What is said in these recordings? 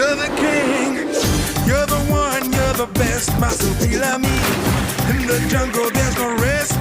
You're the king, you're the one, you're the best, Masupila me. In the jungle, there's no rest,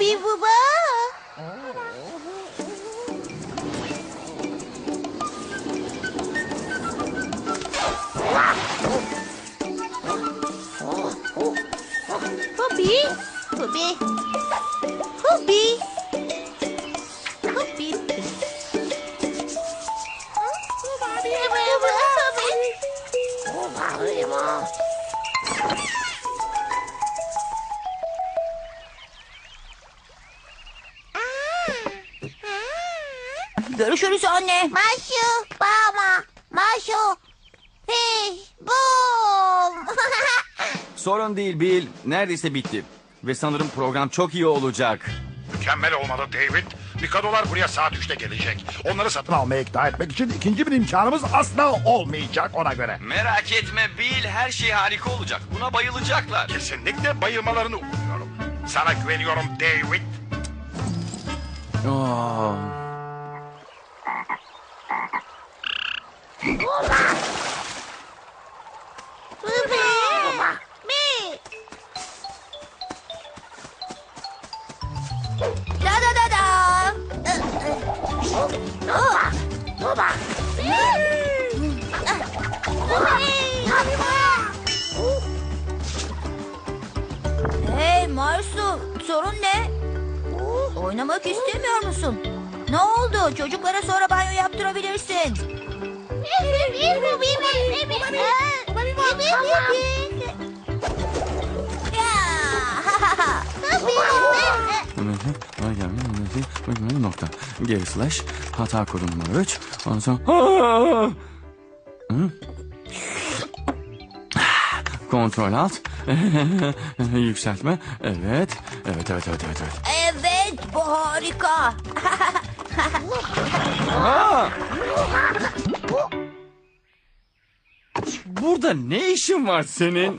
Hobi baba. Fiş, bum. Sorun değil Bill. Neredeyse bitti. Ve sanırım program çok iyi olacak. Mükemmel olmalı David. Mikadolar buraya saat 3'te gelecek. Onları satın almaya ikna etmek için ikinci bir imkanımız asla olmayacak ona göre. Merak etme Bill. Her şey harika olacak. Buna bayılacaklar. Kesinlikle bayılmalarını umuyorum. Sana güveniyorum David. Aa, Bıbı, mi. Da da da da. Hey Marsu, sorun ne? Oynamak istemiyor musun? Ne oldu? Çocuklara sonra banyo yaptırabilirsin. Nokta. Geri slash. Hata kodu numara 3. Ondan sonra... Hı? Kontrol alt. Yükseltme. Evet. Evet, evet, evet, evet. evet. Evet, bu harika. Burada ne işin var senin?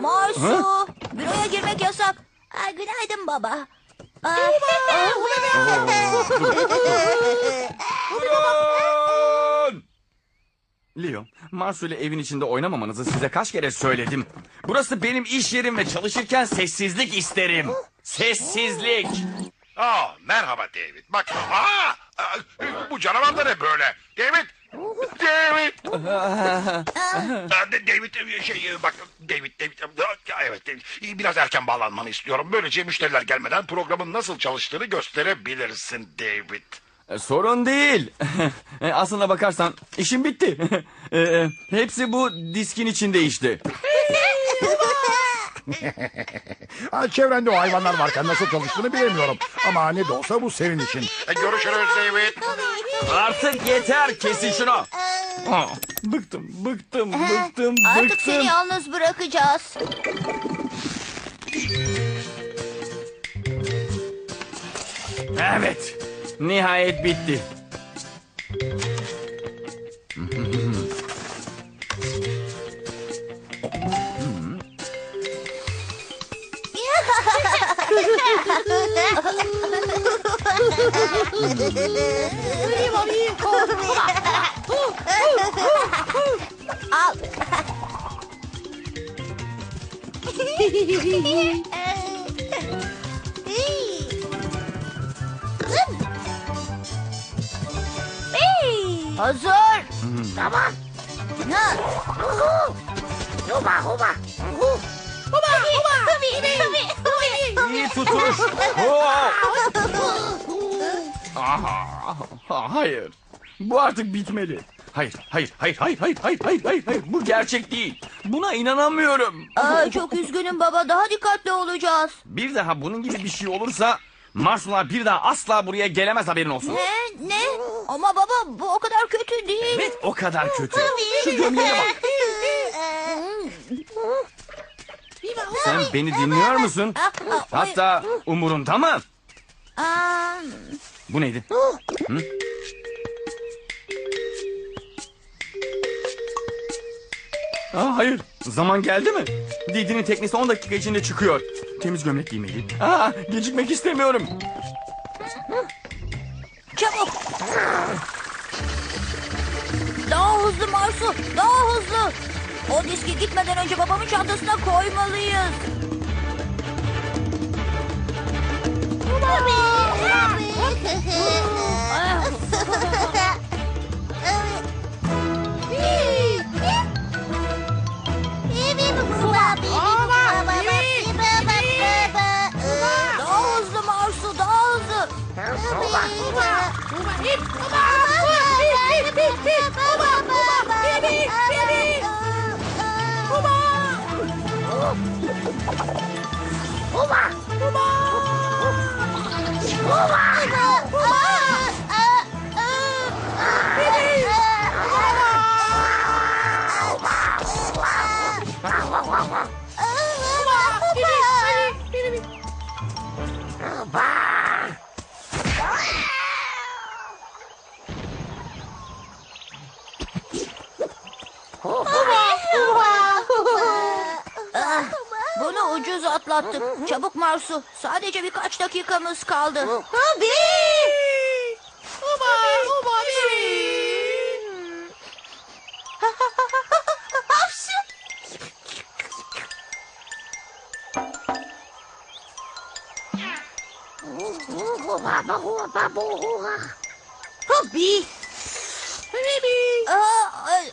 Marsu, büroya girmek yasak. Aa, günaydın baba. Aa, Durun! Leo, Marsu ile evin içinde oynamamanızı size kaç kere söyledim. Burası benim iş yerim ve çalışırken sessizlik isterim. Sessizlik. Aa, merhaba David. Bak, aa, aa, bu canavar da ne böyle? David, David. Aa, David, şey, bak, David, David, ya, evet, David. Biraz erken bağlanmanı istiyorum. Böylece müşteriler gelmeden programın nasıl çalıştığını gösterebilirsin David. E, Sorun değil. E, Aslına bakarsan işim bitti. E, Hepsi bu diskin içinde işte. Ha, çevrende o hayvanlar varken nasıl çalıştığını bilemiyorum. Ama ne de olsa bu senin için. E, görüşürüz David. Artık yeter kesin şunu. Aa, bıktım, bıktım, bıktım, Artık bıktım. seni yalnız bırakacağız. Evet, nihayet bitti. Al. Hazır. Tamam. Ha. Huba huba. Huba huba. İyi tutuş. Aha, hayır. Bu artık bitmeli. Hayır, hayır, hayır, hayır, hayır, hayır, hayır, hayır, hayır. Bu gerçek değil. Buna inanamıyorum. Aa, çok üzgünüm baba. Daha dikkatli olacağız. Bir daha bunun gibi bir şey olursa Marsular bir daha asla buraya gelemez haberin olsun. Ne? Ne? Ama baba bu o kadar kötü değil. Evet o kadar kötü. Şu gömleğe bak. Sen beni dinliyor musun? Hatta umurunda mı? Bu neydi? Hı? Aa, hayır. Zaman geldi mi? Didi'nin teknesi 10 dakika içinde çıkıyor. Temiz gömlek giymeliyim. Aa, gecikmek istemiyorum. çabuk. Daha hızlı Marsu. Daha hızlı. O diski gitmeden önce babamın çantasına koymalıyız. Daha 五百一五百二十五五百五百五百五百五百五五五五五五五 Ah, Bunu ucuz atlattık. Çabuk Marsu. Sadece birkaç dakikamız kaldı. Tabii. Tabii. Aa, ay,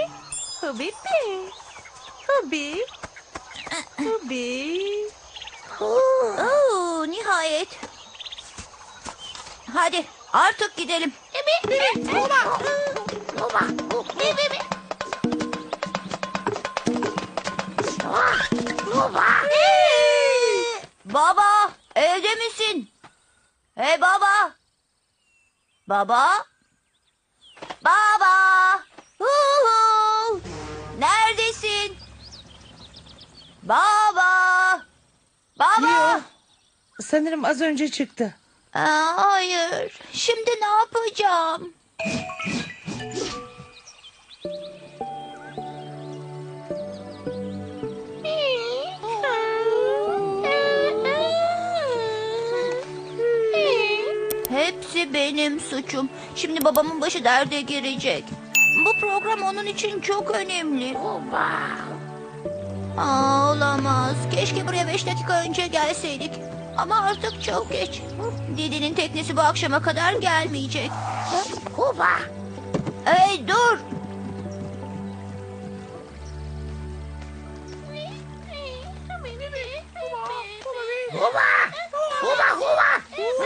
Habibi. Oo, nihayet. Hadi artık gidelim. Baba, evde misin? Hey baba. Baba. Baba. Baba. Baba. Leo. Sanırım az önce çıktı. Aa, hayır. Şimdi ne yapacağım? Hepsi benim suçum. Şimdi babamın başı derde girecek. Bu program onun için çok önemli. Aa, olamaz. Keşke buraya beş dakika önce gelseydik. Ama artık çok geç. Didi'nin teknesi bu akşama kadar gelmeyecek. Kuba! Hey dur! Kuba! Kuba! Kuba! Kuba!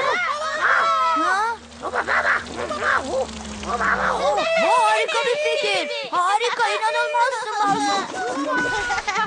Kuba! Kuba! Harika bir fikir. Harika, inanılmazsın Marsu.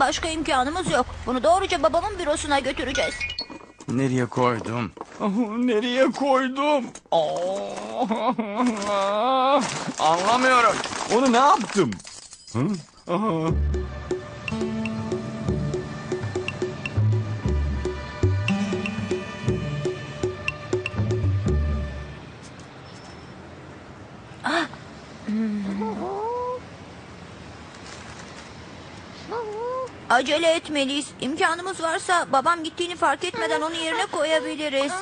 başka imkanımız yok. Bunu doğruca babamın bürosuna götüreceğiz. Nereye koydum? Oh, nereye koydum? Oh. Anlamıyorum. Onu ne yaptım? Hı? Aha. Acele etmeliyiz. İmkanımız varsa babam gittiğini fark etmeden onu yerine koyabiliriz.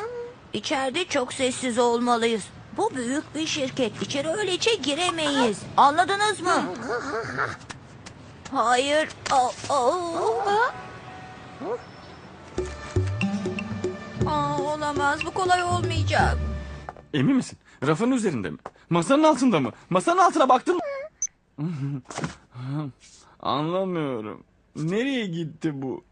İçeride çok sessiz olmalıyız. Bu büyük bir şirket. İçeri öylece giremeyiz. Anladınız mı? Hayır. Aa, aa. Aa, olamaz. Bu kolay olmayacak. Emin misin? Rafın üzerinde mi? Masanın altında mı? Masanın altına baktın mı? Anlamıyorum. Nereye gitti bu?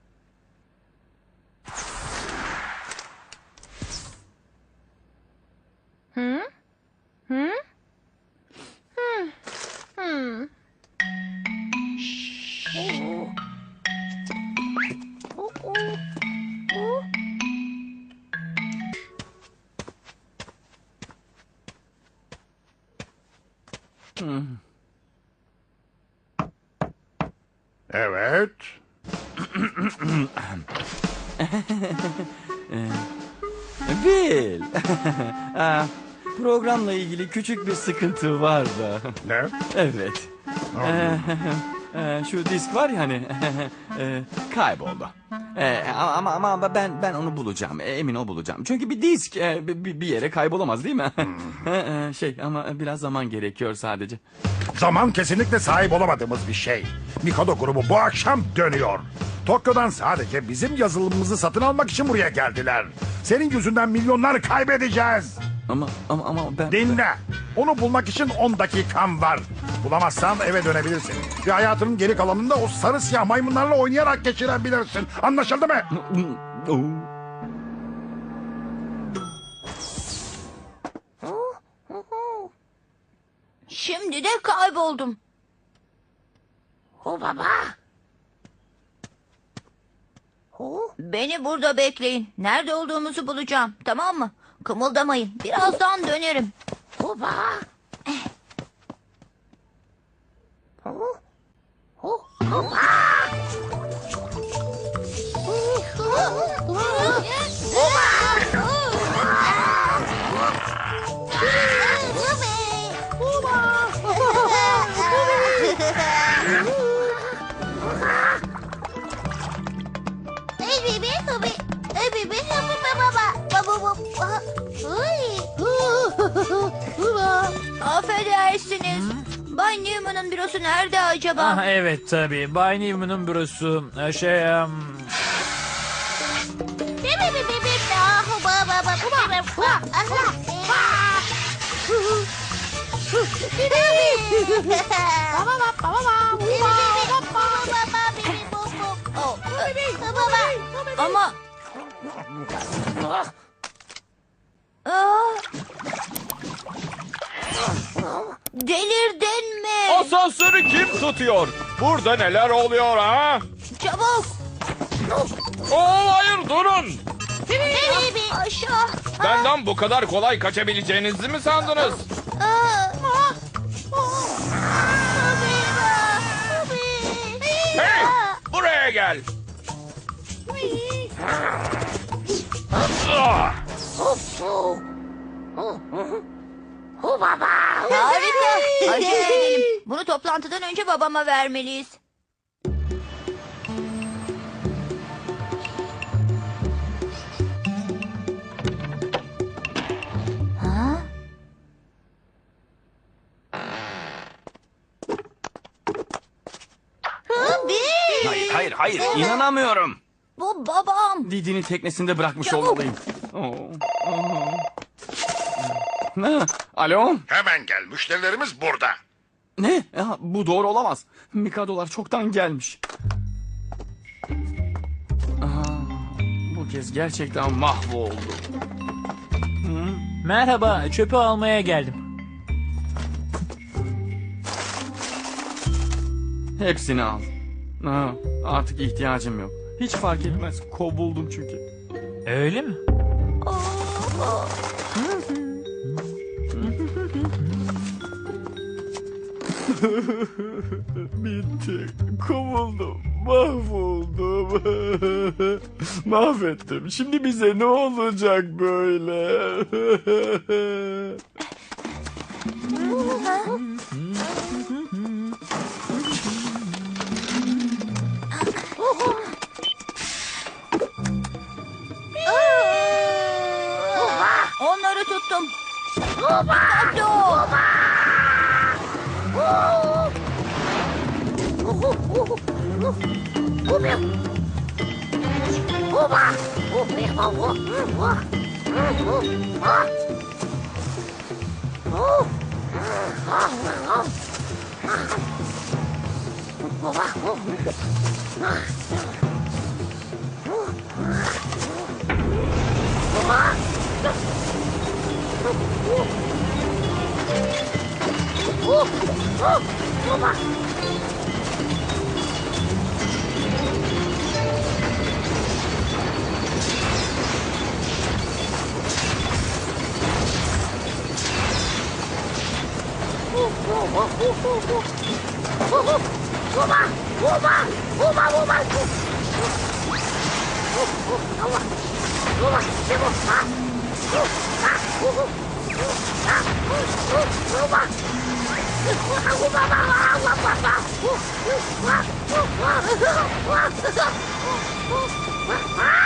Bil. Aa, Programla ilgili küçük bir sıkıntı var da. Ne? Evet. Ee, e, şu disk var ya hani e, kayboldu. Ee, ama ama ben ben onu bulacağım. E, Emin ol bulacağım. Çünkü bir disk e, bir, bir yere kaybolamaz değil mi? Ee, şey ama biraz zaman gerekiyor sadece. Zaman kesinlikle sahip olamadığımız bir şey. Mikado grubu bu akşam dönüyor. Tokyo'dan sadece bizim yazılımımızı satın almak için buraya geldiler. Senin yüzünden milyonlar kaybedeceğiz. Ama ama ama ben Dinle. Onu bulmak için 10 dakikan var. Bulamazsan eve dönebilirsin. Ve hayatının geri kalanında o sarı siyah maymunlarla oynayarak geçirebilirsin. Anlaşıldı mı? Şimdi de kayboldum. O baba. Beni burada bekleyin. Nerede olduğumuzu bulacağım. Tamam mı? Kımıldamayın. Birazdan dönerim. Baba. Affedersiniz. Bay Newman'ın bürosu nerede acaba? Ah evet tabii. Bay Newman'ın bürosu e, şey em, Ama... Aa! Delirdin mi? Asansörü kim tutuyor? Burada neler oluyor ha? Çabuk! Oo hayır durun. Aşağı! Benden bu kadar kolay kaçabileceğinizi mi sandınız? Hey buraya gel. Ah! Hufsu. Hu baba. Harika. Acele edelim. Bunu toplantıdan önce babama vermeliyiz. Ha? Abi. Hayır hayır hayır inanamıyorum. Bu babam. Didi'nin teknesinde bırakmış Çabuk. olmalıyım. Oo, oo. Ne? Alo? Hemen gel müşterilerimiz burada. Ne? Ya, bu doğru olamaz. Mikadolar çoktan gelmiş. Aa, bu kez gerçekten mahvoldu. Merhaba, çöpü almaya geldim. Hepsini al. Ha, artık ihtiyacım yok. Hiç fark etmez. Kovuldum çünkü. Öyle mi? Bitti. Kovuldum. Mahvoldum. Mahvettim. Şimdi bize ne olacak böyle? O meu! Oba! O meu irmão! Oh, oh, oh, oh. Oba! Oba! Oba! Ol. Ah!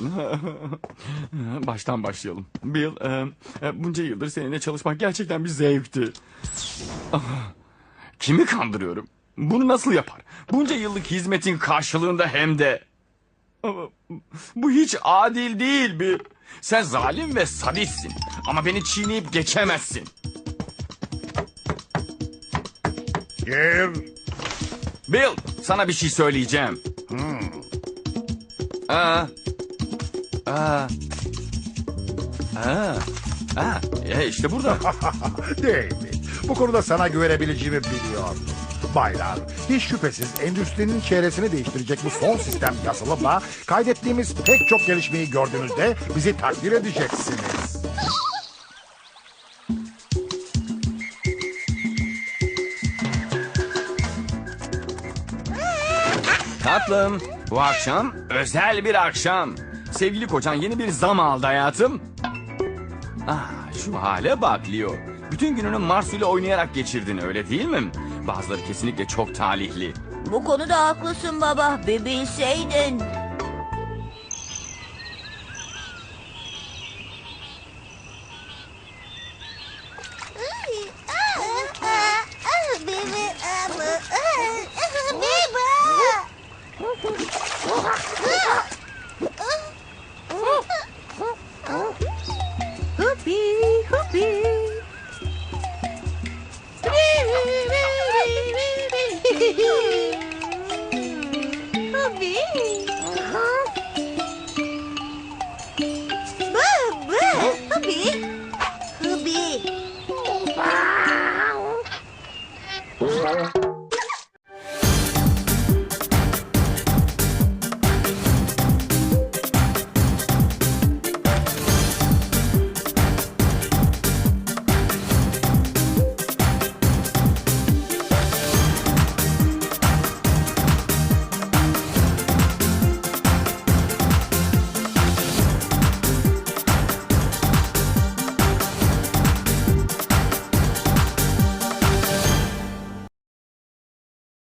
Baştan başlayalım. Bill, e, e, bunca yıldır seninle çalışmak gerçekten bir zevkti. Ah, Kimi kandırıyorum? Bunu nasıl yapar? Bunca yıllık hizmetin karşılığında hem de... Ama bu hiç adil değil Bill. Sen zalim ve sadistsin. Ama beni çiğneyip geçemezsin. Gir. Bill, sana bir şey söyleyeceğim. Aa. Aa. Aa. Aa. E işte burada. David, bu konuda sana güvenebileceğimi biliyordum. Baylar, hiç şüphesiz endüstrinin çevresini değiştirecek bu son sistem yazılımla kaydettiğimiz pek çok gelişmeyi gördüğünüzde bizi takdir edeceksiniz. Tatlım, bu akşam özel bir akşam. Sevgili kocan yeni bir zam aldı hayatım. Ah, şu hale bak Leo. Bütün gününü Marsu ile oynayarak geçirdin öyle değil mi? Bazıları kesinlikle çok talihli. Bu konuda haklısın baba. Bir bilseydin. Baba, tabii.